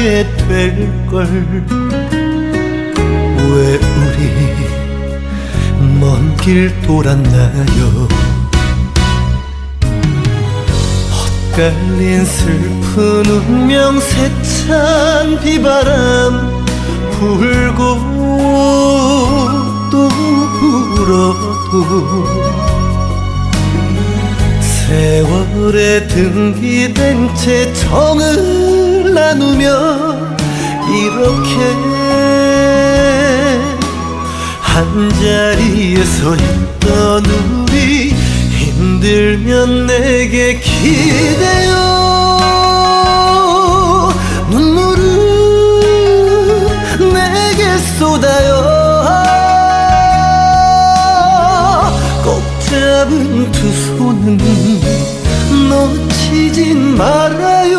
알게 될걸. 왜 우리 먼 길 돌았나요? 엇갈린 슬픈 운명 세찬 비바람 불고 또 불어도 세월에 등기된 채 정을 나누며 이렇게 한 자리에 서 있던 우리 힘들면 내게 기대요. 눈물은 내게 쏟아요. 꼭 잡은 두 손은 놓치진 말아